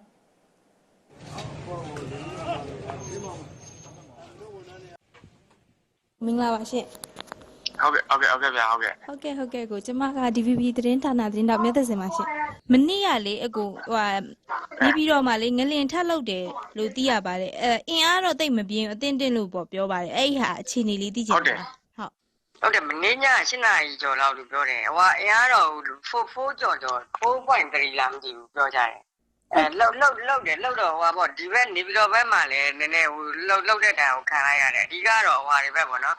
မင်္ဂလာပါရှင် ဟုတ်ကဲ့ဟုတ်ကဲ့ဟုတ်ကဲ့ဗျာဟုတ်ကဲ့ဟုတ်ကဲ့ဟုတ်ကဲ့ကိုကျမက DVB သတင်းဌာနသတင်းတောက်မြတ်သက်စင်ပါရှင်မနေ့ကလေအကိုဟိုဟာနေပြီးတော့မှလေငလင်ထက်လောက်တယ်လို့သိရပါတယ်အဲအင်အားတော့တိတ်မပြင်းဘူးအတင်းတင်းလို့ပေါ့ပြောပါတယ်အဲ့ဒီဟာအခြေအနေလေးသိချင်ပါဟုတ်ဟုတ်တယ်မင်းည7နာရီကျော်လောက်လို့ပြောတယ်ဟိုကအင်အားတော့4 4ကျော်ကျော်4.3လားမသိဘူးပြောကြတယ်အဲလောက်လောက်လောက်တယ်လောက်တော့ဟိုပါပေါ့ဒီဘက်နေပြီးတော့ဘက်မှာလည်းနည်းနည်းဟိုလောက်လောက်တဲ့တန်ကိုခံလိုက်ရတယ်အဓိကတော့ဟိုဟာတွေဘက်ပေါ့နော်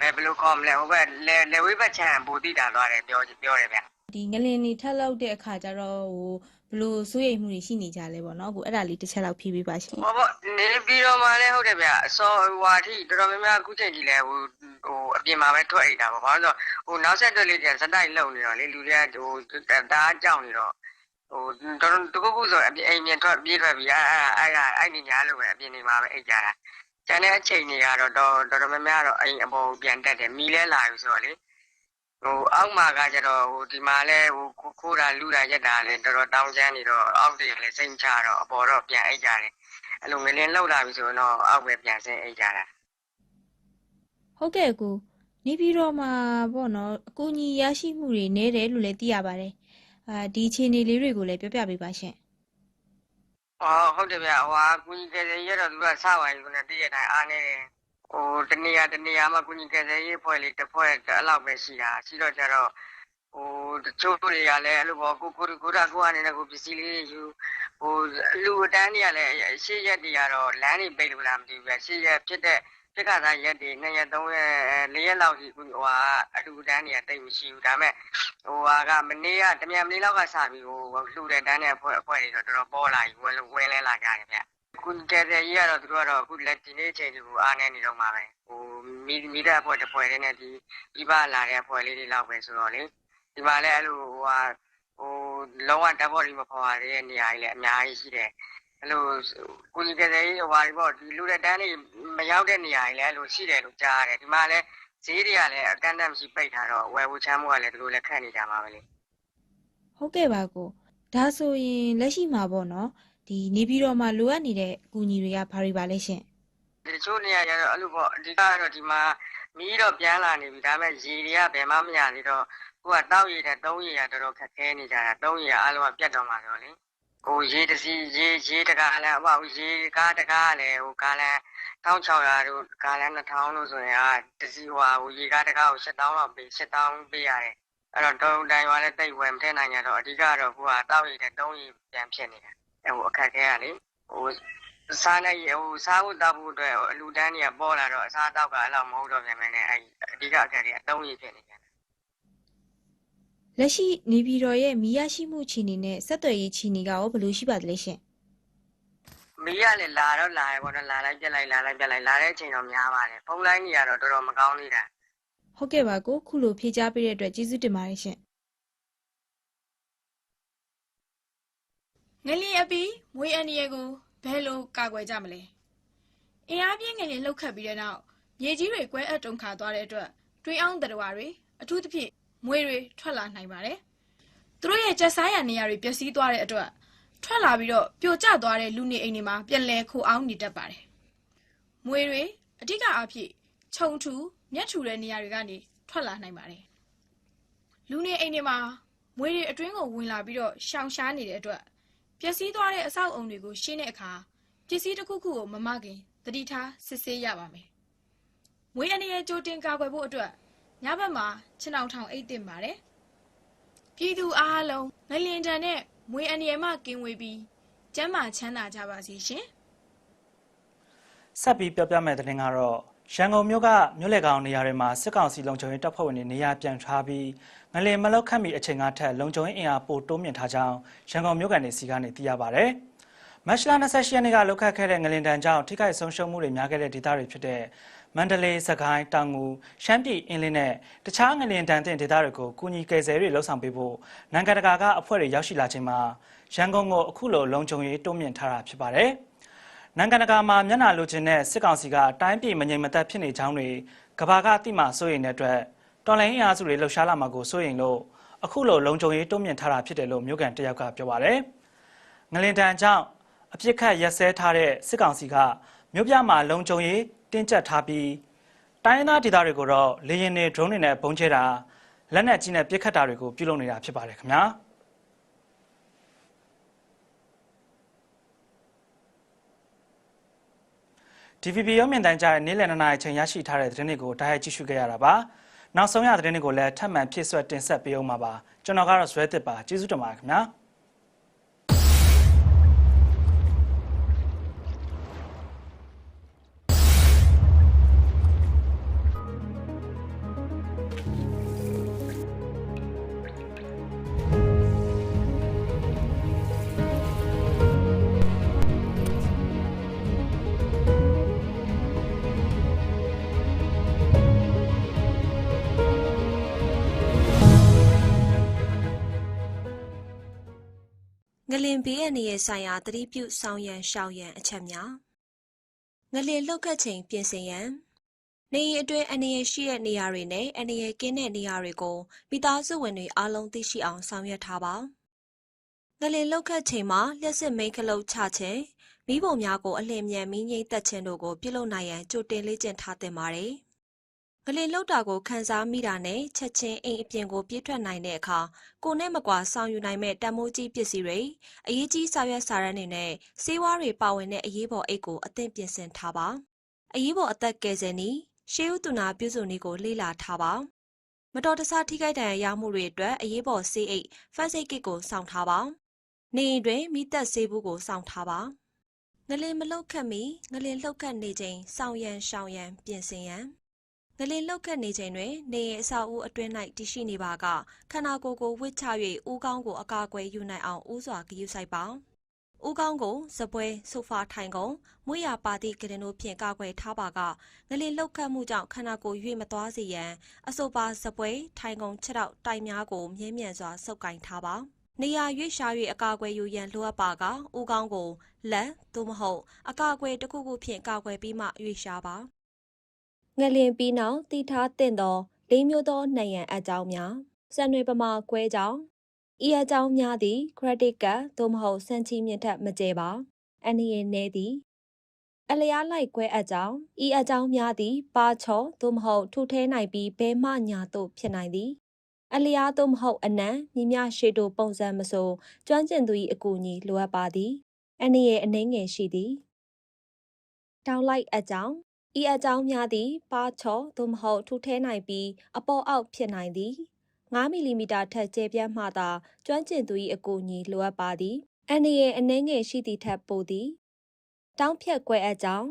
ဘယ်ဘယ်လိုခေါ်မလဲဟိုဘက်လေလေဝိဘက်ချမ်းပူတိတာသွားတယ်ပြောပြောတယ်ဗျဒီငလင်နေထက်လောက်တဲ့အခါကျတော့ဟိုဘလို့စိုးရိမ်မှုတွေရှိနေကြလဲပေါ့နော်ကိုအဲ့ဒါလေးတစ်ချက်လောက်ဖြေးပေးပါရှင်ဟောပေါ့နေပြီးတော့မှလည်းဟုတ်တယ်ဗျအစောဟိုဟာထိတော်တော်များများအခုချိန်ကြီးလဲဟိုဟိုအပြင်မှာပဲထွက်အိတ်တာပေါ့ဘာလို့လဲဆိုတော့ဟိုနောက်ဆက်တွဲလေးကျန်စတိုက်လုံနေတော့လေလူတွေကဟိုတအားကြောက်နေတော့ဟိုတော်တော်တခုခုဆိုအပြင်အိမ်ပြင်ထွက်ပြေးထွက်ပြီးအဲအဲအဲအဲ့ဒီညာလို့ပဲအပြင်နေမှာပဲအိတ်ကြတာ ကျန်တဲ့အချိန်တွေကတော့တော်တော်တော်များများတော့အိမ်အပေါ်ပြန်တက်တယ်မီးလဲလာပြီဆိုတော့လေဟိုအောက်မှာကကျတော့ဟိုဒီမှာလဲဟိုခိုးတာလူတာရက်တာလဲတော်တော်တောင်းကျမ်းနေတော့အောက်တွေလည်းစိတ်ချတော့အပေါ်တော့ပြန်အိတ်ကြတယ်အဲ့လိုငလင်လောက်လာပြီဆိုတော့အောက်ပဲပြန်ဆင်းအိတ်ကြတာဟုတ်ကဲ့ကိုနေပြည်တော်မှာပေါ့နော်အကူအညီရရှိမှုတွေနည်းတယ်လို့လည်းသိရပါတယ်အာဒီအခြေအနေလေးတွေကိုလည်းပြောပြပေးပါရှင် အော်ဟုတ်တယ်ဗျဟိုဟာကုညီကယ်ဆယ်ရေးတော့သူကစပါပြီဆိုတော့တည့်ရတိုင်းအားနေတယ်ဟိုတနေရာတနေရာမှာကုညီကယ်ဆယ်ရေးဖွဲ့လေးတစ်ဖွဲ့အဲ့လောက်ပဲရှိတာရှိတော့ကြတော့ဟိုတချို့တွေကလည်းအဲ့လိုပေါ့ကိုကိုကိုတာကိုအနေနဲ့ကိုပစ္စည်းလေးယူဟိုလူအတန်းတွေကလည်းရှေ့ရက်တွေကတော့လမ်းတွေပိတ်လို့လားမသိဘူးဗျရှေ့ရက်ဖြစ်တဲ့ ဖြစ်ခါသားရက်တွေ2ရက်3ရက်4ရက်လောက်ကြီးဟိုဟာအလူတန်းတွေကတိတ်မရှိဘူးဒါပေမဲ့ဟိုဟာကမနေ့ကတမြန်မနေ့လောက်ကစပြီးဟိုလှူတဲ့တန်းတဲ့အဖွဲ့အဖွဲ့တွေတော့တော်တော်ပေါ်လာပြီဝင်လို့ဝင်လဲလာကြတယ်ဗျခုကဲတဲ့ကြီးကတော့သူတို့ကတော့အခုလက်ဒီနေ့ချိန်ဒီကိုအားနေနေတော့မှာပဲဟိုမီမီတဲ့အဖွဲ့တစ်ဖွဲ့လေးနဲ့ဒီဒီပါလာတဲ့အဖွဲ့လေးတွေလောက်ပဲဆိုတော့လေဒီမှာလည်းအဲ့လိုဟိုဟာဟိုလောကတပ်ဖွဲ့တွေမဖော်ရတဲ့နေရာကြီးလည်းအများကြီးရှိတယ် အဲ့လိုကိုကြီးကတဲ့ကြီးဟိုဟာဒီပေါ့ဒီလူတဲ့တန်းတွေမရောက်တဲ့နေရာကြီးလည်းအဲ့လိုရှိတယ်လို့ကြားရတယ်ဒီမှာလည်းဈေးတွေကလည်းအကန့်အသတ်မရှိပိတ်ထားတော့ဝယ်ဖို့ချမ်းဖို့ကလည်းဒီလိုလည်းခက်နေကြမှာပဲလေဟုတ်ကဲ့ပါကိုဒါဆိုရင်လက်ရှိမှာပေါ့နော်ဒီနေပြည်တော်မှာလိုအပ်နေတဲ့အကူအညီတွေကဘာတွေပါလဲရှင်ဒီချို့နေရာကျတော့အဲ့လိုပေါ့အဓိကကတော့ဒီမှာမီးတော့ပြန်လာနေပြီဒါပေမဲ့ရေတွေကဘယ်မှမရသေးတော့ကိုကတောက်ရည်တဲ့သုံးရည်ကတော်တော်ခက်ခဲနေကြတာသုံးရည်အားလုံးကပြတ်တော့မှာဆိုလေ ဟိုရေတစီရေရေတကားလည်းအပေါ့ရေကားတကားလည်းဟိုကားလည်း1600တို့ကားလည်း2000လို့ဆိုရင်အာတစီဟိုဟိုရေကားတကားကို7000လောက်ပေး7000ပေးရတယ်အဲ့တော့တုံတိုင်ရွာလည်းတိတ်ဝယ်မထဲနိုင်ကြတော့အဓိကတော့ကိုကတောက်ရည်တဲ့သုံးရည်ပြန်ဖြစ်နေတာအဲ့ဟိုအခက်ခဲကလေဟိုစားနေဟိုစားဖို့တောက်ဖို့အတွက်အလူတန်းတွေကပေါ်လာတော့အစားတောက်ကအဲ့လောက်မဟုတ်တော့ပြန်မယ်နဲ့အဲ့အဓိကအခက်တွေအတုံးရဖြစ်နေတယ် လက်ရှိနေပြည်တော်ရဲ့မီးရရှိမှုအခြေအနေနဲ့ဆက်သွယ်ရေးအခြေအနေကရောဘယ်လိုရှိပါသလဲရှင်မီးကလည်းလာတော့လာရပေါ့နော်လာလိုက်ပြက်လိုက်လာလိုက်ပြက်လိုက်လာတဲ့အချိန်တော့များပါတယ်ဖုန်းလိုင်းကြီးကတော့တော်တော်မကောင်းသေးတာဟုတ်ကဲ့ပါကိုခုလိုဖြေကြားပေးတဲ့အတွက်ကျေးဇူးတင်ပါတယ်ရှင်ငလျင်အပီးမွေးအန်ဒီရဲ့ကိုဘယ်လိုကာကွယ်ကြမလဲအင်အားပြင်းငလျင်လှုပ်ခတ်ပြီးတဲ့နောက်မြေကြီးတွေကွဲအပ်တုန်ခါသွားတဲ့အတွက်တွေးအောင်တရဝါတွေအထူးသဖြင့် မွေးတွေထွက်လာနိုင်ပါတယ်သူတို့ရဲ့ကျက်စားရနေရာတွေပျက်စီးသွားတဲ့အတွက်ထွက်လာပြီးတော့ပြိုကျသွားတဲ့လူနေအိမ်တွေမှာပြန်လဲခိုအောင်နေတတ်ပါတယ်မွေးတွေအဓိကအားဖြင့်ခြုံထူမျက်ထူတဲ့နေရာတွေကနေထွက်လာနိုင်ပါတယ်လူနေအိမ်တွေမှာမွေးတွေအတွင်းကိုဝင်လာပြီးတော့ရှောင်ရှားနေတဲ့အတွက်ပျက်စီးသွားတဲ့အဆောက်အုံတွေကိုရှင်းတဲ့အခါပစ္စည်းတစ်ခုခုကိုမမခင်သတိထားစစ်ဆေးရပါမယ်။မွေးအနေရဲ့ကြိုတင်ကာကွယ်ဖို့အတွက် ညဘက်မှာခြေနှောင်ထောင်အိတ်တင်ပါတယ်။ပြည်သူအားလုံးငလျင်တန်နဲ့မွေးအနေမှကင်းဝေးပြီးကျန်းမာချမ်းသာကြပါစေရှင်။ဆက်ပြီးပြောပြမယ့်သတင်းကတော့ရန်ကုန်မြို့ကမြို့လေကောင်နေရာတွေမှာစစ်ကောင်စီလုံခြုံရေးတပ်ဖွဲ့ဝင်တွေနေရာပြန်ထားပြီးငလင်မလောက်ခတ်မီအချိန်ကထက်လုံခြုံရေးအင်အားပိုတိုးမြင့်ထားကြောင်းရန်ကုန်မြို့ကန်နေစီကနေသိရပါဗျ။မတ်လ28ရက်နေ့ကလောက်ခတ်ခဲ့တဲ့ငလင်တန်းကြောင့်ထိခိုက်ဆုံးရှုံးမှုတွေများခဲ့တဲ့ဒေသတွေဖြစ်တဲ့ မန္တလေး၊စကိုင်း၊တောင်ငူ၊ရှမ်းပြည်အင်းလင်းနဲ့တခြားငလင်တန်းတင်ဒေသတွေကိုကူညီကယ်ဆယ်ရေးလှုပ်ဆောင်ပေးဖို့နိုင်ငံတကာကအဖွဲ့တွေရောက်ရှိလာချိန်မှာရန်ကုန်ကိုအခုလိုလုံခြုံရေးတိုးမြင့်ထားတာဖြစ်ပါတယ်။နိုင်ငံတကာမှာမျက်နှာလိုချင်တဲ့စစ်ကောင်စီကအတိုင်းပြည်မငြိမ်မသက်ဖြစ်နေကြောင်းတွေကဘာကအတိမစိုးရိမ်တဲ့အတွက်တော်လိုင်းအင်အားစုတွေလှုပ်ရှားလာမှာကိုစိုးရိမ်လို့အခုလိုလုံခြုံရေးတိုးမြင့်ထားတာဖြစ်တယ်လို့မြို့ကန်တယောက်ကပြောပါတယ်။ငလင်တန်ကြောင့်အပြစ်ခတ်ရက်စဲထားတဲ့စစ်ကောင်စီကမြို့ပြမှာလုံခြုံရေး တင်းကျပ်ထားပြီးတိုင်းရင်းသားဒေသတွေကိုတော့လေရင်တွေ drone တွေနဲ့ပုံချဲတာလက်နက်ကြီးနဲ့ပစ်ခတ်တာတွေကိုပြုလုပ်နေတာဖြစ်ပါတယ်ခင်ဗျာ။ DVB ရုံးမြင့်တန်းကြားရဲ့နေ့လည်နှစ်နာရီချိန်ရရှိထားတဲ့သတင်းတွေကိုတိုက်ရိုက်ကြည့်ရှုခဲ့ရတာပါ။နောက်ဆုံးရသတင်းတွေကိုလည်းထပ်မံဖြည့်ဆွတ်တင်ဆက်ပေးအောင်ပါပါ။ကျွန်တော်ကတော့ဇွဲတစ်ပါကျေးဇူးတင်ပါတယ်ခင်ဗျာ။။ ငလင်ဘေးအန္တရာယ်ဆိုင်ရာသတိပြုဆောင်ရန်ရှောင်ရန်အချက်များငလင်လှုပ်ခတ်ချိန်ပြင်ဆင်ရန်နေရီအတွင်းအန္တရာယ်ရှိတဲ့နေရာတွေနဲ့အန္တရာယ်ကင်းတဲ့နေရာတွေကိုမိသားစုဝင်တွေအားလုံးသိရှိအောင်ဆောင်ရွက်ထားပါငလင်လှုပ်ခတ်ချိန်မှာလျှက်စစ်မိန်ခလုတ်ချခြင်းမိဘများကိုအလင်းမြန်မီးငိမ့်သက်ခြင်းတို့ကိုပြုလုပ်နိုင်ရန်ကြိုတင်လေ့ကျင့်ထားသင့်ပါတယ်။ ငလင်လှုပ်တာကိုခန်းစားမိတာနဲ့ချက်ချင်းအိမ်အပြင်ကိုပြေးထွက်နိုင်တဲ့အခါကိုနဲ့မကွာဆောင်ယူနိုင်မဲ့တံမိုးကြီးပစ္စည်းတွေအရေးကြီးစာရွက်စာတမ်းတွေနဲ့စေဝါတွေပါဝင်တဲ့အရေးပေါ်အိတ်ကိုအသင့်ပြင်ဆင်ထားပါ။အရေးပေါ်အသက်ကယ်ဆယ်နည်းရှေးဥတုနာပြုစုနည်းကိုလေ့လာထားပါ။မတော်တဆထိခိုက်ဒဏ်ရာရမှုတွေအတွက်အရေးပေါ်ဆေးအိတ်ဖက်စိတ်ကစ်ကိုစောင့်ထားပါ။နေအိမ်တွင်မိသက်ဆေးဘူးကိုစောင့်ထားပါ။ငလင်မလှုပ်ခတ်မီငလင်လှုပ်ခတ်နေချိန်စောင့်ရန်ရှောင်ရန်ပြင်ဆင်ရန် ငလင်လှုပ်ခတ်နေချိန်တွင်နေရင်အဆောက်အဦအတွင်း၌တည်ရှိနေပါကခန္ဓာကိုယ်ကိုဝစ်ချ၍ဦးကောင်းကိုအကာအကွယ်ယူနိုင်အောင်ဦးစွာဂရုစိုက်ပါဦးကောင်းကိုစပွဲဆိုဖာထိုင်ကုန်မွေးရပါသည့်ကရင်တို့ဖြင့်ကာကွယ်ထားပါကငလင်လှုပ်ခတ်မှုကြောင့်ခန္ဓာကိုယ်ရွေ့မသွားစေရန်အဆိုပါစပွဲထိုင်ကုန်ခြေထောက်တိုင်များကိုမြဲမြံစွာဆုပ်ကင်ထားပါနေရာရွေ့ရှား၍အကာအကွယ်ယူရန်လိုအပ်ပါကဦးကောင်းကိုလက်သို့မဟုတ်အကာအကွယ်တစ်ခုခုဖြင့်ကာကွယ်ပြီးမှရွေ့ရှားပါ ငလင်ပြီးနောက်တည်ထားသင့်သောလေးမျိုးသောနှံရန်အကြောင်းများစံတွေပမာကွဲကြောင်းဤအကြောင်းများသည် credit card သို့မဟုတ်စံချီမြင့်ထက်မကျဲပါအနည်းနည်းသည်အလျားလိုက်ကွဲအကြောင်းဤအကြောင်းများသည် ပါချောသို့မဟုတ်ထုထဲနိုင်ပြီးဘဲမှညာသို့ဖြစ်နိုင်သည်အလျားသို့မဟုတ်အနံမြမြရှေတို့ပုံစံမဆိုကျွမ်းကျင်သူ၏အကူအညီလိုအပ်ပါသည်အနည်းရဲ့အနှဲငယ်ရှိသည်တောင်းလိုက်အကြောင်း ဤအကြောင်းများသည် ပါချောသို့မဟုတ်ထုထဲနိုင်ပြီးအပေါ်အောက်ဖြစ်နိုင်သည်9မီလီမီတာထက်ကျယ်ပြန့်မှသာကျွမ်းကျင်သူ၏အကူအညီလိုအပ်ပါသည်အနည်းရဲ့အနှဲငယ်ရှိသည့်ထက်ပိုသည် တောင်းဖြတ်ကွဲအကြောင်း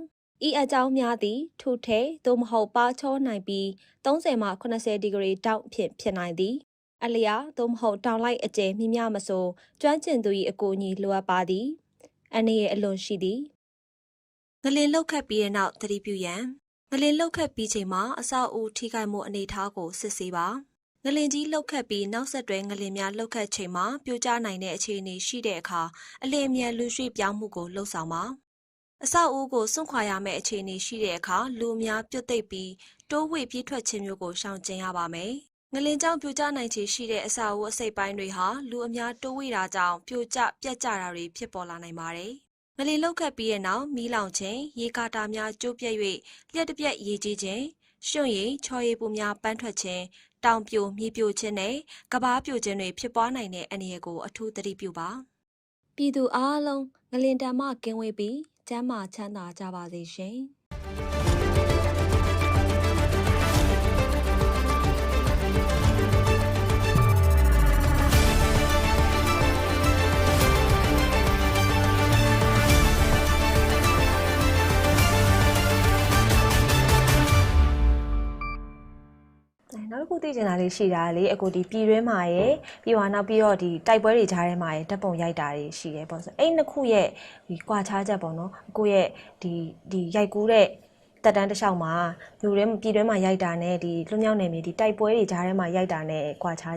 ဤအကြောင်းများသည်ထုထဲသို့မဟုတ်ပါချောနိုင်ပြီး30မှ80ဒီဂရီတောင်းဖြင့်ဖြစ်နိုင်သည် အလျာသို့မဟုတ်တောင်လိုက်အကျယ်မြင့်မြမဆိုကျွမ်းကျင်သူ၏အကူအညီလိုအပ်ပါသည်အနည်းရဲ့အလွန်ရှိသည် ငလင်လောက်ခတ်ပြီးတဲ့နောက်သတိပြုရန်ငလင်လောက်ခတ်ပြီးချိန်မှာအဆောက်အဦထိခိုက်မှုအနေအထားကိုစစ်ဆေးပါငလင်ကြီးလောက်ခတ်ပြီးနောက်ဆက်တွဲငလင်များလောက်ခတ်ချိန်မှာပြိုကျနိုင်တဲ့အခြေအနေရှိတဲ့အခါအလင်းအမြန်လူရွှေ့ပြောင်းမှုကိုလှုံ့ဆော်ပါအဆောက်အဦကိုစွန့်ခွာရမယ့်အခြေအနေရှိတဲ့အခါလူအများပြုတ်သိပ်ပြီးတိုးဝှေ့ပြေးထွက်ခြင်းမျိုးကိုရှောင်ကျဉ်ရပါမယ်။ငလင်ကြောင့်ပြိုကျနိုင်ခြေရှိတဲ့အဆောက်အဦအစိတ်ပိုင်းတွေဟာလူအများတိုးဝှေ့တာကြောင့်ပြိုကျပြက်ကျတာတွေဖြစ်ပေါ်လာနိုင်ပါတယ်။ ငလင်လောက်ခတ်ပြီးတဲ့နောက်မီးလောင်ခြင်း၊ရေကာတာများကျိုးပြက်၍လျှက်တစ်ပြက်ရေကြီးခြင်း၊ရွှွန့်ရည်ချော်ရည်ပူများပန်းထွက်ခြင်း၊တောင်ပြိုမြေပြိုခြင်းနဲ့ကဘာပြိုခြင်းတွေဖြစ်ပွားနိုင်တဲ့အန္တရာယ်ကိုအထူးသတိပြုပါ။ပြည်သူအားလုံးငလင်တံမှကင်းဝေးပြီးကျမ်းမာချမ်းသာကြပါစေရှင်။ တစ်ခုသိချင်တာလေးရှိတာလေအကိုဒီပြည်တွင်းမှာရယ်ပြီးတော့နောက်ပြီးတော့ဒီတိုက်ပွဲတွေကြားထဲမှာရယ်တပ်ပုံရိုက်တာတွေရှိတယ်ပေါ့ဆိုအဲ့နှစ်ခုရဲ့ဒီကွာခြားချက်ပေါ့နော်အကိုရဲ့ဒီဒီရိုက်ကူးတဲ့တက်တန်းတစ်လျှောက်မှာလူတွေပြည်တွင်းမှာရိုက်တာနဲ့ဒီလွတ်မြောက်နေမြေဒီတိုက်ပွဲတွေကြားထဲမှာရိုက်တာနဲ့ကွာခြားချက်